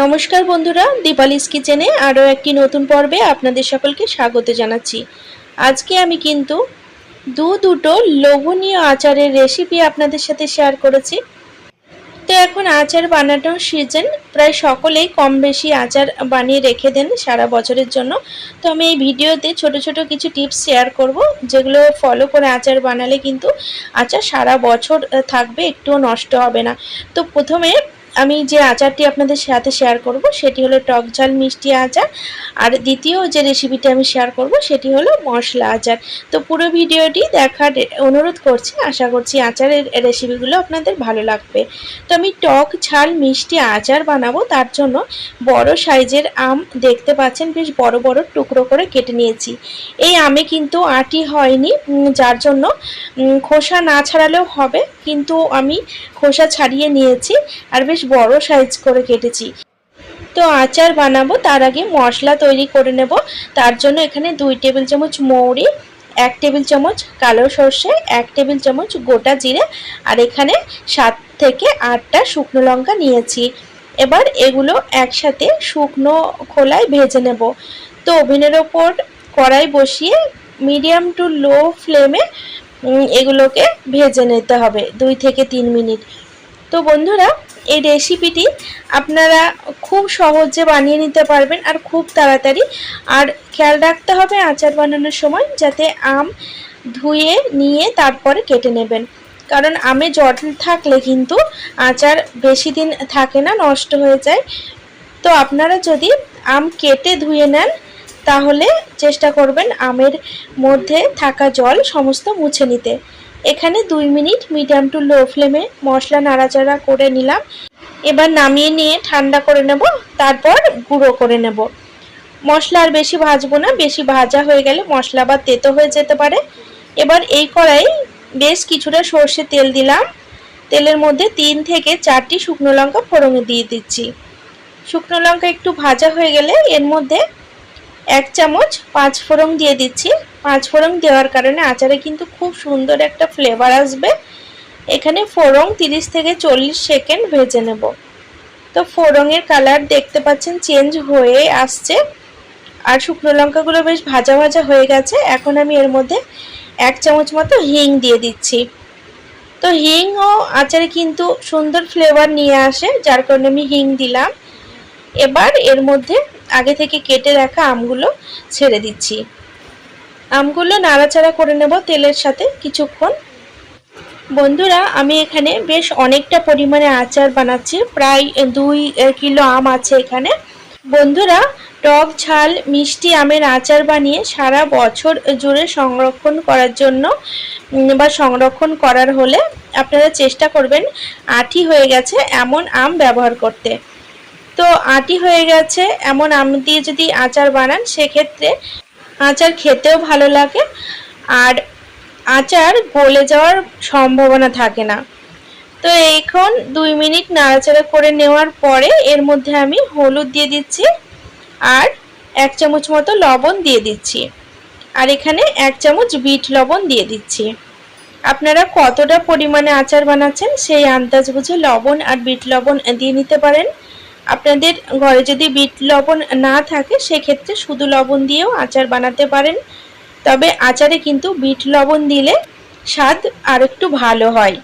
নমস্কার বন্ধুরা, দীপালিস কিচেনে আরও একটি নতুন পর্বে আপনাদের সকলকে স্বাগত জানাচ্ছি। আজকে আমি কিন্তু দু দুটো লোভনীয় আচারের রেসিপি আপনাদের সাথে শেয়ার করেছি। তো এখন আচার বানানোর সিজন প্রায় সকলেই কম বেশি আচার বানিয়ে রেখে দেন সারা বছরের জন্য। তো আমি এই ভিডিওতে ছোট ছোট কিছু টিপস শেয়ার করব, যেগুলো ফলো করে আচার বানালে কিন্তু আচার সারা বছর থাকবে, একটুও নষ্ট হবে না। তো প্রথমে আমি যে আচারটি আপনাদের সাথে শেয়ার করব, সেটি হলো টক ঝাল মিষ্টি আচার। আর দ্বিতীয় যে রেসিপিটি আমি শেয়ার করব, সেটি হলো মশলা আচার। তো পুরো ভিডিওটি দেখার অনুরোধ করছি, আশা করছি আচারের রেসিপিগুলো আপনাদের ভালো লাগবে। তো আমি টক ঝাল মিষ্টি আচার বানাবো, তার জন্য বড় সাইজের আম দেখতে পাচ্ছেন, বেশ বড় বড় টুকরো করে কেটে নিয়েছি। এই আমে কিন্তু আটি হয়নি যার জন্য খোসা না ছাড়ালেও হবে, কিন্তু আমি খোসা ছাড়িয়ে নিয়েছি। আর বেশ বড় সাইজ করে কেটেছি। তো আচার বানাবো, তার আগে মশলা তৈরি করে নেব। তার জন্য এখানে দুই টেবিল চামচ মৌরি, এক টেবিল চামচ কালো সর্ষে, এক টেবিল চামচ গোটা জিরে আর এখানে সাত থেকে আটটা শুকনো লঙ্কা নিয়েছি। এবার এগুলো একসাথে শুকনো খোলায় ভেজে নেব। তো ওভেনের ওপর কড়াই বসিয়ে মিডিয়াম টু লো ফ্লেমে এগুলোকে ভেজে নিতে হবে, দুই থেকে তিন মিনিট। তো বন্ধুরা এই রেসিপিটি আপনারা খুব সহজে বানিয়ে নিতে পারবেন আর খুব তাড়াতাড়ি। আর খেয়াল রাখতে হবে আচার বানানোর সময় যাতে আম ধুয়ে নিয়ে তারপরে কেটে নেবেন। কারণ আমে জল থাকলে কিন্তু আচার বেশি দিন থাকে না, নষ্ট হয়ে যায়। তো আপনারা যদি আম কেটে ধুয়ে নেন, তাহলে চেষ্টা করবেন আমের মধ্যে থাকা জল সমস্ত মুছে নিতে। এখানে দুই মিনিট মিডিয়াম টু লো ফ্লেমে মশলা নাড়াচাড়া করে নিলাম। এবার নামিয়ে নিয়ে ঠান্ডা করে নেব, তারপর গুঁড়ো করে নেব। মশলা আর বেশি ভাজবো না, বেশি ভাজা হয়ে গেলে মশলা বা তেতো হয়ে যেতে পারে। এবার এই কড়াই বেশ কিছুটা সর্ষে তেল দিলাম। তেলের মধ্যে তিন থেকে চারটি শুকনো লঙ্কা ফোড়নে দিয়ে দিচ্ছি। শুকনো লঙ্কা একটু ভাজা হয়ে গেলে এর মধ্যে এক চামচ পাঁচ ফোড়ন দিয়ে দিচ্ছি। পাঁচ ফোড়ন দেওয়ার কারণে আচারে কিন্তু খুব সুন্দর একটা ফ্লেভার আসবে। এখানে ফোড়ন তিরিশ থেকে চল্লিশ সেকেন্ড ভেজে নেব। তো ফোড়নের কালার দেখতে পাচ্ছেন চেঞ্জ হয়ে আসছে। আর শুকনো লঙ্কাগুলো বেশ ভাজা ভাজা হয়ে গেছে। এখন আমি এর মধ্যে এক চামচ মতো হিং দিয়ে দিচ্ছি। তো হিং ও আচারে কিন্তু সুন্দর ফ্লেভার নিয়ে আসে, যার কারণে আমি হিং দিলাম। এবার এর মধ্যে আগে থেকে কেটে রাখা আমগুলো ছেড়ে দিচ্ছি। আমগুলো নাড়াচাড়া করে নেব তেলের সাথে কিছুক্ষণ। বন্ধুরা, আমি এখানে বেশ অনেকটা পরিমাণে আচার বানাচ্ছি। প্রায় দুই কিলো আম আছে এখানে। বন্ধুরা, টক ঝাল, মিষ্টি আমের আচার বানিয়ে সারা বছর জুড়ে সংরক্ষণ করার জন্য বা সংরক্ষণ করার হলে আপনারা চেষ্টা করবেন, আঠি হয়ে গেছে এমন আম ব্যবহার করতে। তো আটি হয়ে গেছে। এমন আম দিয়ে যদি আচার বানান, সেক্ষেত্রে আচার খেতেও ভালো লাগে। আর আচার গলে যাওয়ার সম্ভাবনা থাকে না। তো এখন দুই মিনিট নাড়াচাড়া করে নেওয়ার পরে এর মধ্যে আমি হলুদ দিয়ে দিচ্ছি আর এক চামচ মতো লবণ দিয়ে দিচ্ছি। আর এখানে এক চামচ বিট লবণ দিয়ে দিচ্ছি। আপনারা কতটা পরিমাণে আচার বানাচ্ছেন সেই আন্দাজ বুঝে লবণ আর বিট লবণ দিয়ে নিতে পারেন। আপনাদের ঘরে যদি বিট লবণ না থাকে, সেক্ষেত্রে শুধু লবণ দিয়েও আচার বানাতে পারেন। তবে আচারে কিন্তু বিট লবণ দিলে স্বাদ আরেকটু ভালো হয়।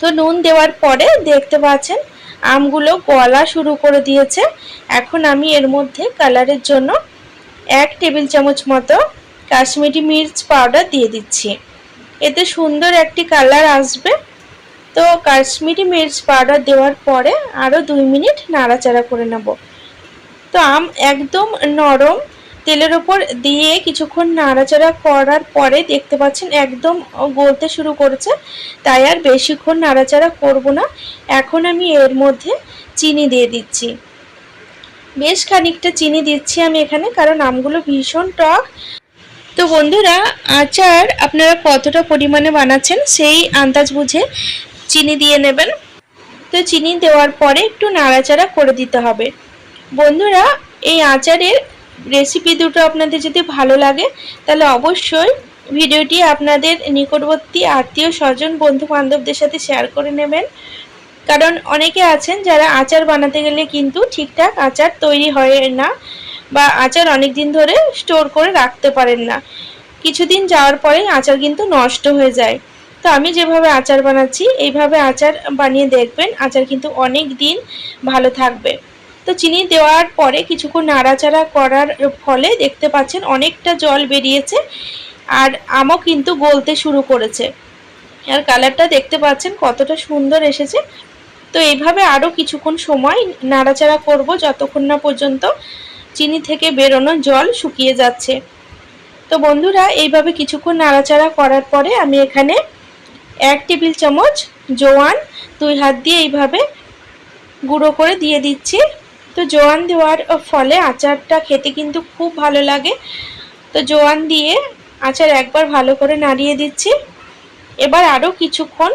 তো নুন দেওয়ার পরে দেখতে পাচ্ছেন, আমগুলো গলা শুরু করে দিয়েছে। এখন আমি এর মধ্যে কালারের জন্য এক টেবিল চামচ মতো কাশ্মীরি মির্চ পাউডার দিয়ে দিচ্ছি। এতে সুন্দর একটি কালার আসবে। তো কাশ্মীরি মির্চ পাউডার দেওয়ার পরে আরও দুই মিনিট নাড়াচাড়া করে নেব। তো আম একদম নরম তেলের ওপর দিয়ে কিছুক্ষণ নাড়াচাড়া করার পরে দেখতে পাচ্ছেন একদম গলতে শুরু করেছে, তাই আর বেশিক্ষণ নাড়াচাড়া করব না। এখন আমি এর মধ্যে চিনি দিয়ে দিচ্ছি। বেশ খানিকটা চিনি দিচ্ছি আমি এখানে, কারণ আমগুলো ভীষণ টক। তো বন্ধুরা, আচার আপনারা কতটা পরিমাণে বানাচ্ছেন সেই আন্দাজ বুঝে চিনি দিয়ে নেবেন। তো চিনি দেওয়ার পরে একটু নাড়াচাড়া করে দিতে হবে। বন্ধুরা, এই আচারের রেসিপি দুটো আপনাদের যদি ভালো লাগে, তাহলে অবশ্যই ভিডিওটি আপনাদের নিকটবর্তী আত্মীয় স্বজন বন্ধু বান্ধবদের সাথে শেয়ার করে নেবেন। কারণ অনেকে আছেন যারা আচার বানাতে গেলে কিন্তু ঠিকঠাক আচার তৈরি হয় না বা আচার অনেক দিন ধরে স্টোর করে রাখতে পারেন না। কিছুদিন যাওয়ার পরে আচার কিন্তু নষ্ট হয়ে যায়। তো আমি যেভাবে আচার বানাচ্ছি, এইভাবে আচার বানিয়ে দেখবেন আচার কিন্তু অনেক দিন ভালো থাকবে। তো চিনি দেওয়ার পরে কিছুক্ষণ নাড়াচাড়া করার ফলে দেখতে পাচ্ছেন অনেকটা জল বেরিয়েছে আর আমও কিন্তু গলতে শুরু করেছে। আর কালারটা দেখতে পাচ্ছেন কতটা সুন্দর এসেছে। তো এইভাবে আরও কিছুক্ষণ সময় নাড়াচাড়া করব যতক্ষণ না পর্যন্ত চিনি থেকে বেরোনো জল শুকিয়ে যাচ্ছে। তো বন্ধুরা, এইভাবে কিছুক্ষণ নাড়াচাড়া করার পরে আমি এখানে এক টেবিল চামচ জোয়ান, দুই হাত দিয়ে এইভাবে গুঁড়ো করে দিয়ে দিচ্ছি। তো জোয়ান দেওয়ার ফলে আচারটা খেতে কিন্তু খুব ভালো লাগে। তো জোয়ান দিয়ে আচার একবার ভালো করে নাড়িয়ে দিচ্ছি। এবার আরও কিছুক্ষণ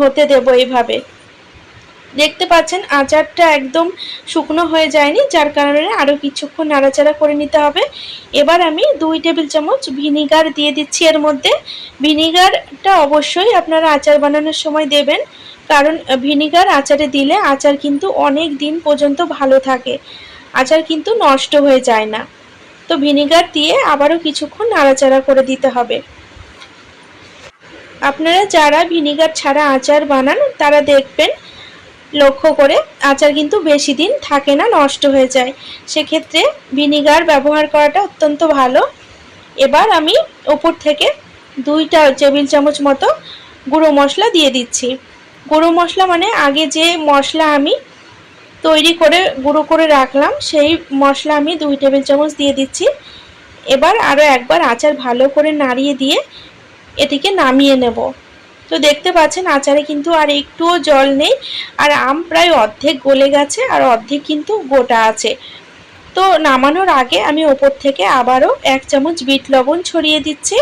হতে দেব এইভাবে। দেখতে পাচ্ছেন, আচারটা একদম শুকনো হয়ে যায়নি, যার কারণে আরও কিছুক্ষণ নাড়াচাড়া করে নিতে হবে। এবার আমি দুই টেবিল চামচ ভিনিগার দিয়ে দিচ্ছি এর মধ্যে। ভিনিগারটা অবশ্যই আপনারা আচার বানানোর সময় দেবেন, কারণ ভিনিগার আচারে দিলে আচার কিন্তু অনেক দিন পর্যন্ত ভালো থাকে। আচার কিন্তু নষ্ট হয়ে যায় না। তো ভিনিগার দিয়ে আবারও কিছুক্ষণ নাড়াচাড়া করে দিতে হবে। আপনারা যারা ভিনিগার ছাড়া আচার বানান, তারা দেখবেন লক্ষ্য করে আচার কিন্তু বেশি দিন থাকে না, নষ্ট হয়ে যায়। সেক্ষেত্রে ভিনিগার ব্যবহার করাটা অত্যন্ত ভালো। এবার আমি ওপর থেকে দুইটা টেবিল চামচ মতো গুঁড়ো মশলা দিয়ে দিচ্ছি। গুঁড়ো মশলা মানে আগে যে মশলা আমি তৈরি করে, গুঁড়ো করে রাখলাম, সেই মশলা আমি দুই টেবিল চামচ দিয়ে দিচ্ছি। এবার আরও একবার আচার ভালো করে নাড়িয়ে দিয়ে এটিকে নামিয়ে নেব। তো দেখতে পাচ্ছেন আচারে কিন্তু আর একটুও জল নেই। আর আম প্রায় অর্ধেক গলে গেছে আর অর্ধেক কিন্তু গোটা আছে। তো নামানোর আগে আমি ওপর থেকে আবারও এক চামচ বিট লবণ ছড়িয়ে দিচ্ছি।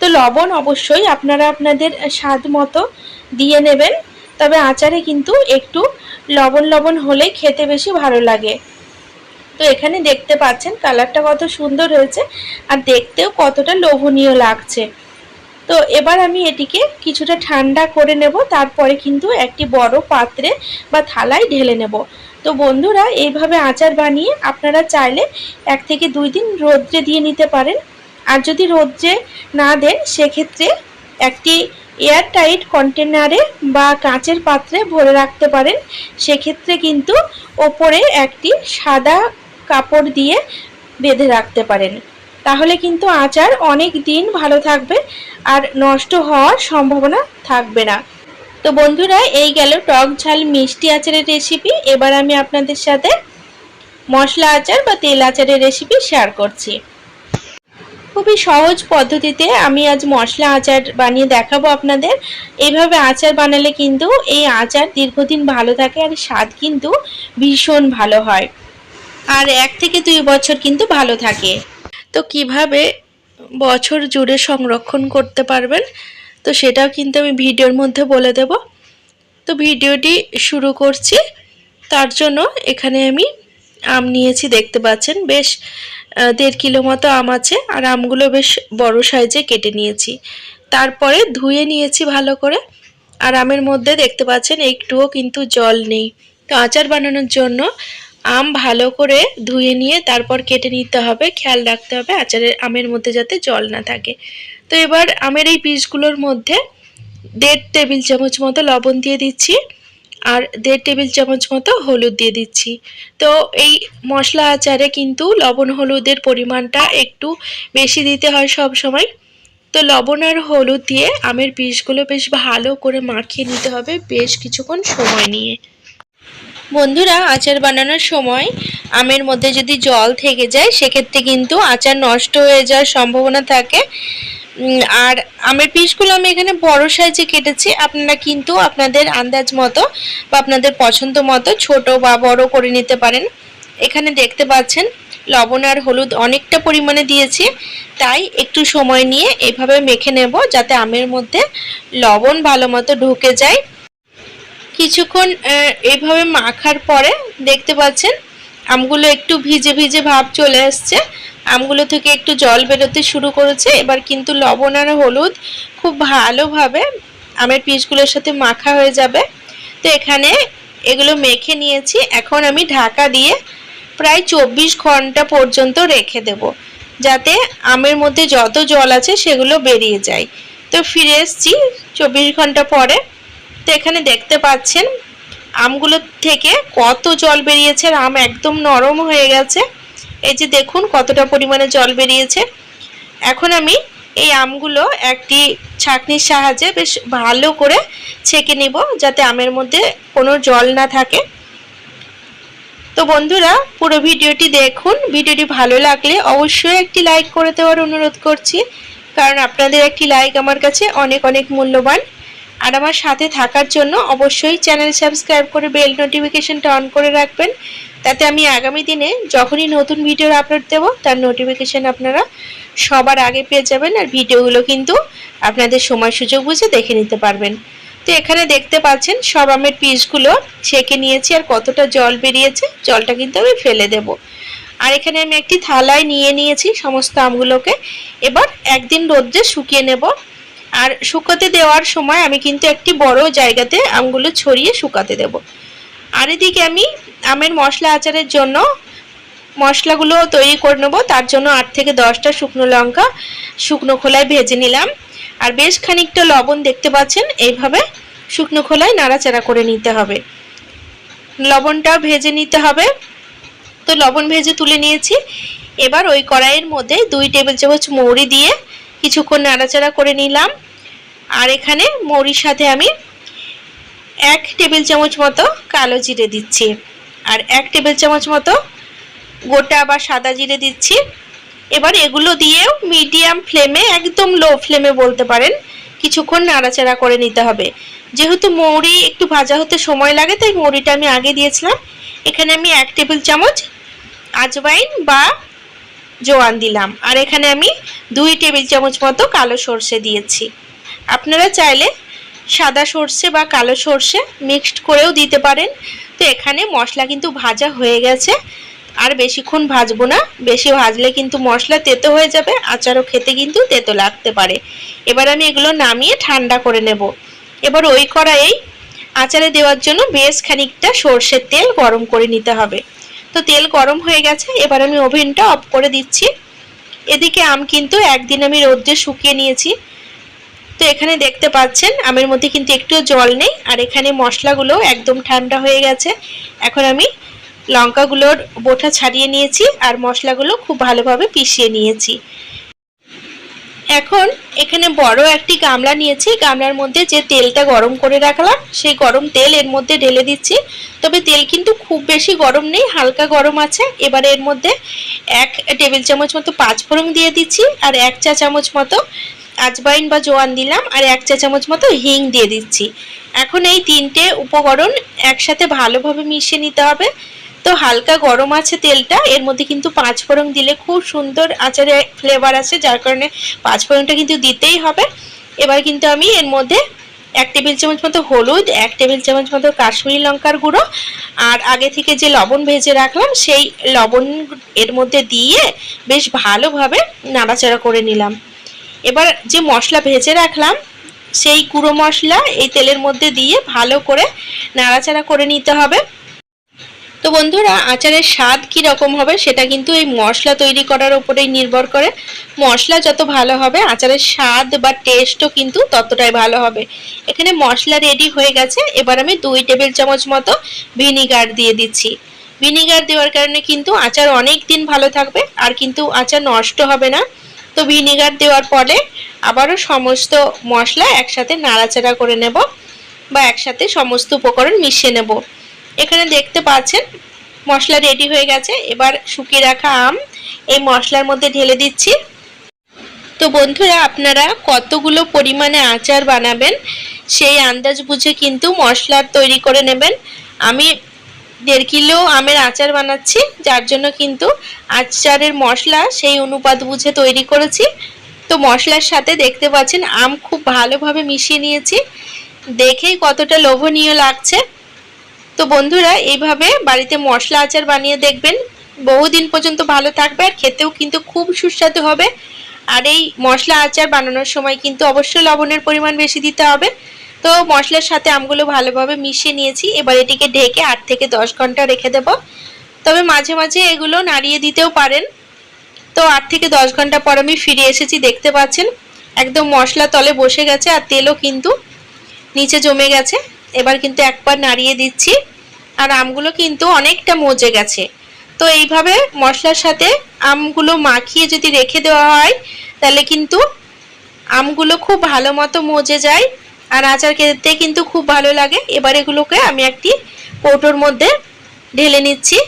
তো লবণ অবশ্যই আপনারা আপনাদের স্বাদ মতো দিয়ে নেবেন। তবে আচারে কিন্তু একটু লবণ লবণ হলে খেতে বেশি ভালো লাগে। তো এখানে দেখতে পাচ্ছেন কালারটা কত সুন্দর হয়েছে। আর দেখতেও কতটা লোভনীয় লাগছে। তো এবার আমি এটিকে কিছুটা ঠান্ডা করে নেব, তারপরে কিন্তু একটি বড় পাত্রে বা থালায় ঢেলে নেব। তো বন্ধুরা, এইভাবে আচার বানিয়ে আপনারা চাইলে এক থেকে দুই দিন রোদ্রে দিয়ে নিতে পারেন। আর যদি রোদ্রে না দেন, সেক্ষেত্রে একটি এয়ার টাইট কন্টেনারে বা কাঁচের পাত্রে ভরে রাখতে পারেন। সেক্ষেত্রে কিন্তু ওপরে একটি সাদা কাপড় দিয়ে বেঁধে রাখতে পারেন। তাহলে কিন্তু আচার অনেক দিন ভালো থাকবে আর নষ্ট হওয়ার সম্ভাবনা থাকবে না। তো বন্ধুরা, এই গেল টক ঝাল মিষ্টি আচারের রেসিপি এবার আমি আপনাদের সাথে মশলা আচার বা তেল আচারের রেসিপি শেয়ার করছি। খুবই সহজ পদ্ধতিতে আমি আজ মশলা আচার বানিয়ে দেখাবো আপনাদের। এইভাবে আচার বানালে কিন্তু এই আচার দীর্ঘদিন ভালো থাকে আর স্বাদ কিন্তু ভীষণ ভালো হয়। আর এক থেকে দুই বছর কিন্তু ভালো থাকে। তো কীভাবে বছর জুড়ে সংরক্ষণ করতে পারবেন, তো সেটাও কিন্তু আমি ভিডিওর মধ্যে বলে দেব। তো ভিডিওটি শুরু করছি, তার জন্য এখানে আমি আম নিয়েছি, দেখতে পাচ্ছেন, বেশ দেড় কিলো মতো আম আছে, আর আমগুলো বেশ বড় সাইজে কেটে নিয়েছি। তারপরে ধুয়ে নিয়েছি ভালো করে, আর আমের মধ্যে দেখতে পাচ্ছেন একটুও কিন্তু জল নেই। তো আচার বানানোর জন্য আম ভালো করে ধুয়ে নিয়ে তারপর কেটে নিতে হবে। খেয়াল রাখতে হবে আচারের আমের মধ্যে যাতে জল না থাকে। তো এবার আমের এই পিসগুলোর মধ্যে দেড় টেবিল চামচ মতো লবণ দিয়ে দিচ্ছি আর দেড় টেবিল চামচ মতো হলুদ দিয়ে দিচ্ছি। তো এই মশলা আচারে কিন্তু লবণ হলুদের পরিমাণটা একটু বেশি দিতে হয় সব সময়। তো লবণ আর হলুদ দিয়ে আমের পিসগুলো বেশ ভালো করে মাখিয়ে নিতে হবে বেশ কিছুক্ষণ সময় নিয়ে। বন্ধুরা, আচার বানানোর সময় আমের মধ্যে যদি জল থেকে যায়, সেক্ষেত্রে কিন্তু আচার নষ্ট হয়ে যাওয়ার সম্ভাবনা থাকে। আর আমের পিসগুলো আমি এখানে বড় সাইজে কেটেছি। আপনারা কিন্তু আপনাদের আন্দাজ মতো বা আপনাদের পছন্দ মতো ছোট বা বড় করে নিতে পারেন। এখানে দেখতে পাচ্ছেন, লবণ আর হলুদ অনেকটা পরিমাণে দিয়েছি। তাই একটু সময় নিয়ে এভাবে মেখে নেব যাতে আমের মধ্যে লবণ ভালো মতো ঢুকে যায়। কিছুক্ষণ এভাবে মাখার পরে দেখতে পাচ্ছেন আমগুলো একটু ভিজে ভিজে ভাব চলে আসছে। আমগুলো থেকে একটু জল বেরোতে শুরু করেছে। এবার কিন্তু লবণ আর হলুদ খুব ভালোভাবে আমের পিসগুলোর সাথে মাখা হয়ে যাবে। তো এখানে এগুলো মেখে নিয়েছি। এখন আমি ঢাকা দিয়ে প্রায় চব্বিশ ঘণ্টা পর্যন্ত রেখে দেব, যাতে আমের মধ্যে যত জল আছে সেগুলো বেরিয়ে যায়। তো ফিরে এসছি চব্বিশ ঘণ্টা পরে। তো এখানে দেখতে পাচ্ছেন, আমগুলো থেকে কত জল বেরিয়েছে, আর আম একদম নরম হয়ে গেছে। এই যে দেখুন কতটা পরিমাণে জল বেরিয়েছে। এখন আমি এই আমগুলো একটি ছাঁকনির সাহায্যে বেশ ভালো করে ছেঁকে নিব, যাতে আমের মধ্যে কোনো জল না থাকে। তো বন্ধুরা, পুরো ভিডিওটি দেখুন। ভিডিওটি ভালো লাগলে অবশ্যই একটি লাইক করে দেওয়ার অনুরোধ করছি, কারণ আপনাদের একটি লাইক আমার কাছে অনেক অনেক মূল্যবান। আর আমার সাথে থাকার জন্য অবশ্যই চ্যানেল সাবস্ক্রাইব করে বেল নোটিফিকেশনটা অন করে রাখবেন। তাতে আমি আগামী দিনে যখনই নতুন ভিডিও আপলোড দেব, তার নোটিফিকেশান আপনারা সবার আগে পেয়ে যাবেন আর ভিডিওগুলো কিন্তু আপনাদের সময় সুযোগ বুঝে দেখে নিতে পারবেন। তো এখানে দেখতে পাচ্ছেন সব আমের পিসগুলো ছেঁকে নিয়েছি আর কতটা জল বেরিয়েছে, জলটা কিন্তু আমি ফেলে দেব। আর এখানে আমি একটি থালায় নিয়ে নিয়েছি সমস্ত আমগুলোকে। এবার একদিন রোদ্রে শুকিয়ে নেব। আর শুকাতে দেওয়ার সময় আমি কিন্তু একটি বড় জায়গাতে আমগুলো ছড়িয়ে শুকাতে দেব। আর এদিকে আমি আমের মশলা আচারের জন্য মশলাগুলো তৈরি করে নেব। তার জন্য আট থেকে দশটা শুকনো লঙ্কা শুকনো খোলায় ভেজে নিলাম। আর বেশ খানিকটা লবণ দেখতে পাচ্ছেন, এইভাবে শুকনো খোলায় নাড়াচাড়া করে নিতে হবে। লবণটাও ভেজে নিতে হবে। তো লবণ ভেজে তুলে নিয়েছি। এবার ওই কড়াইয়ের মধ্যে দুই টেবিল চামচ মৌরি দিয়ে কিছুক্ষণ নাড়াচাড়া করে নিলাম। আর এখানে মৌরির সাথে আমি এক টেবিল চামচ মতো কালো জিরে দিচ্ছি। আর এক টেবিল চামচ মতো গোটা বা সাদা জিরে দিচ্ছি। এবার এগুলো দিয়েও মিডিয়াম ফ্লেমে, একদম লো ফ্লেমে বলতে পারেন, কিছুক্ষণ নাড়াচাড়া করে নিতে হবে। যেহেতু মৌরি একটু ভাজা হতে সময় লাগে, তাই মৌরিটা আমি আগে দিয়েছিলাম। এখানে আমি এক টেবিল চামচ আজওয়াইন বা জোয়ান দিলাম। আর এখানে আমি দুই টেবিল চামচ মতো কালো সর্ষে দিয়েছি। আপনারা চাইলে সাদা সর্ষে বা কালো সর্ষে মিক্সড করেও দিতে পারেন। তো এখানে মশলা কিন্তু ভাজা হয়ে গেছে। আর বেশিক্ষণ ভাজবো না। বেশি ভাজলে কিন্তু মশলা তেতো হয়ে যাবে, আচারও খেতে কিন্তু তেতো লাগতে পারে। এবার আমি এগুলো নামিয়ে ঠান্ডা করে নেব। এবার ওই কড়াইয়েই আচারে দেওয়ার জন্য বেশ খানিকটা সর্ষের তেল গরম করে নিতে হবে। তো তেল গরম হয়ে গেছে। এবার আমি ওভেনটা অফ করে দিচ্ছি। এদিকে আম কিন্তু একদিন আমি রোদ্রে শুকিয়ে নিয়েছি। তো এখানে দেখতে পাচ্ছেন, আমের মধ্যে কিন্তু একটুও জল নেই, আর এখানে মশলাগুলো একদম ঠান্ডা হয়ে গেছে। এখন আমি লঙ্কাগুলোর বোটা ছাড়িয়ে নিয়েছি, আর মশলাগুলো খুব ভালোভাবে পিষিয়ে নিয়েছি। এখন এখানে বড় একটি গামলা নিয়েছি। গামলার মধ্যে যে তেলটা গরম করে রাখলাম, সেই গরম তেল এর মধ্যে ঢেলে দিচ্ছি। তবে তেল কিন্তু খুব বেশি গরম নেই, হালকা গরম আছে। এবারে এর মধ্যে এক টেবিল চামচ মতো পাঁচফোড়ন দিয়ে দিচ্ছি আর এক চা চামচ মতো আজবাইন বা জোয়ান দিলাম আর এক চা চামচ মতো হিং দিয়ে দিচ্ছি। এখন এই তিনটে উপকরণ একসাথে ভালোভাবে মিশিয়ে নিতে হবে। তো হালকা গরম আছে তেলটা, এর মধ্যে কিন্তু পাঁচ ফোড়ন দিলে খুব সুন্দর আচারে ফ্লেভার আছে যার কারণে পাঁচ ফোড়নটা কিন্তু দিতেই হবে। এবার কিন্তু আমি এর মধ্যে এক টেবিল চামচ মতো হলুদ, এক টেবিল চামচ মতো কাশ্মীরি লঙ্কার গুঁড়ো, আর আগে থেকে যে লবণ ভেজে রাখলাম, সেই লবণ এর মধ্যে দিয়ে বেশ ভালোভাবে নাড়াচাড়া করে নিলাম। এবার যে মশলা ভেজে রাখলাম, সেই গুঁড়ো মশলা এই তেলের মধ্যে দিয়ে ভালো করে নাড়াচাড়া করে নিতে হবে। তো বন্ধুরা, আচারের স্বাদ কি রকম হবে সেটা কিন্তু এই মশলা তৈরি করার উপরেই নির্ভর করে। মশলা যত ভালো হবে, আচারের স্বাদ বা টেস্টও কিন্তু ততটাই ভালো হবে। এখানে মশলা রেডি হয়ে গেছে, এবার আমি দুই টেবিল চামচ মতো ভিনিগার দিয়ে দিচ্ছি। ভিনিগার দেওয়ার কারণে কিন্তু আচার অনেক দিন ভালো থাকবে, আর কিন্তু আচার নষ্ট হবে না। তো ভিনিগার দেওয়ার পরে আবারও সমস্ত মশলা একসাথে নাড়াচাড়া করে নেব বা একসাথে সমস্ত উপকরণ মিশিয়ে নেব। এখানে দেখতে পাচ্ছেন, মশলা রেডি হয়ে গেছে। এবার শুকিয়ে রাখা আম, এই মশলার মধ্যে ঢেলে দিচ্ছি। তো বন্ধুরা, আপনারা কতগুলো পরিমাণে আচার বানাবেন, সেই আন্দাজ বুঝে কিন্তু মশলা তৈরি করে নেবেন। আমি দেড় কিলো আমের আচার বানাচ্ছি, যার জন্য কিন্তু আচারের মশলা সেই অনুপাত বুঝে তৈরি করেছি। তো মশলার সাথে দেখতে পাচ্ছেন, আম খুব ভালোভাবে মিশিয়ে নিয়েছি। দেখেই কতটা লোভনীয় লাগছে। তো বন্ধুরা, এইভাবে বাড়িতে মশলা আচার বানিয়ে দেখবেন। বহুদিন পর্যন্ত ভালো থাকবে আর খেতেও কিন্তু খুব সুস্বাদু হবে। আর এই মশলা আচার বানানোর সময় কিন্তু অবশ্যই লবণের পরিমাণ বেশি দিতে হবে। তো মশলার সাথে আমগুলো ভালোভাবে মিশিয়ে নিয়েছি। এবার এটিকে ঢেকে আট থেকে দশ ঘণ্টা রেখে দেব। তবে মাঝে মাঝে এগুলো নাড়িয়ে দিতেও পারেন। তো আট থেকে দশ ঘণ্টা পর আমি ফিরে এসেছি, দেখতে পাচ্ছেন। একদম মশলা তলে বসে গেছে আর তেলও কিন্তু নিচে জমে গেছে। এবার কিন্তু একবার নাড়িয়ে দিচ্ছি। আর আমগুলো কিন্তু অনেকটা মজে গেছে। তো এইভাবে মশলার সাথে আমগুলো মাখিয়ে যদি রেখে দেওয়া হয়, তাহলে কিন্তু আমগুলো খুব ভালো মতো মজে যায়। আর আচার খেতে কিন্তু খুব ভালো লাগে। এবার এগুলোকে আমি একটি কৌটোর মধ্যে ঢেলে নিচ্ছি।